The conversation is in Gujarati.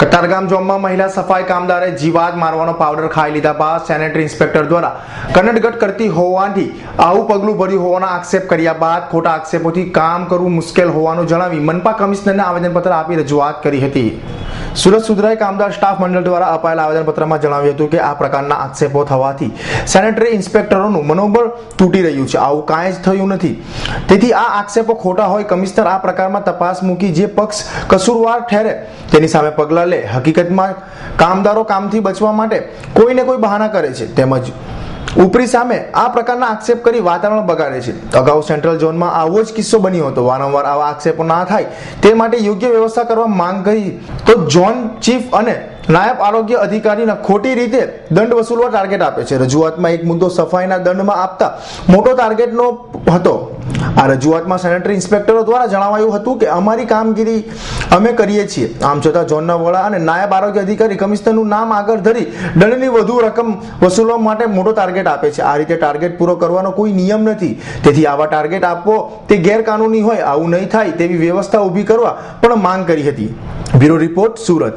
કતારગામ જોમમાં મહિલા સફાઈ કામદારે જીવાત મારવાનો પાવડર ખાઈ લીધા બાદ સેનેટરી ઇન્સ્પેક્ટર દ્વારા કનડગટ કરતી હોવાથી આવું પગલું ભર્યું હોવાના આક્ષેપ કર્યા બાદ ખોટા આક્ષેપોથી કામ કરવું મુશ્કેલ હોવાનું જણાવી મનપા કમિશનરને આવેદનપત્ર આપી રજૂઆત કરી હતી. સુરત સુધરાઈ કામદાર સ્ટાફ મંડળ દ્વારા અપાયેલા આવેદનપત્રમાં જણાવ્યું હતું કે આ પ્રકારના આક્ષેપો થવાથી સેનેટરી ઇન્સ્પેક્ટરોનું મનોબળ તૂટી રહ્યું છે. આવું કાંઈ જ થયું નથી. તેથી આ આક્ષેપો ખોટા હોય, કમિશનર આ પ્રકારમાં તપાસ મૂકી જે પક્ષ કસૂરવાર ઠેરે તેની સામે પગલાં લે. હકીકતમાં કામદારો કામથી બચવા માટે કોઈને કોઈ બહાના કરે છે. તેમજ ઉપરી સામે આ પ્રકારના આક્ષેપ કરી વાતાવરણ બગાડે છે. અગાઉ સેન્ટ્રલ ઝોનમાં આવો જ કિસ્સો બન્યો હતો. વારંવાર આવા આક્ષેપો ના થાય તે માટે યોગ્ય વ્યવસ્થા કરવા માંગ કરી. તો ઝોન ચીફ અને નાયબ આરોગ્ય અધિકારીના ખોટી રીતે દંડ વસૂલવા ટાર્ગેટ આપે છે. રજૂઆતમાં એક મુદ્દો સફાઈના દંડમાં આપતા મોટો ટાર્ગેટનો હતો. આ રજૂઆતમાં સેનેટરી ઇન્સ્પેક્ટરો દ્વારા જણાવાયું હતું કે અમારી કામગીરી અમે કરીએ છીએ. આમ છતાં ઝોનના વડા અને નાયબ આરોગ્ય અધિકારી કમિશનરનું નામ આગળ ધરી દંડની વધુ રકમ વસૂલવા માટે મોટો ટાર્ગેટ આપે છે. આ રીતે ટાર્ગેટ પૂરો કરવાનો કોઈ નિયમ નથી. તેથી આવા ટાર્ગેટ આપવો તે ગેરકાનૂની હોય, આવું નહીં થાય તેવી વ્યવસ્થા ઊભી કરવા પણ માંગ કરી હતી. Bureau report, Surat.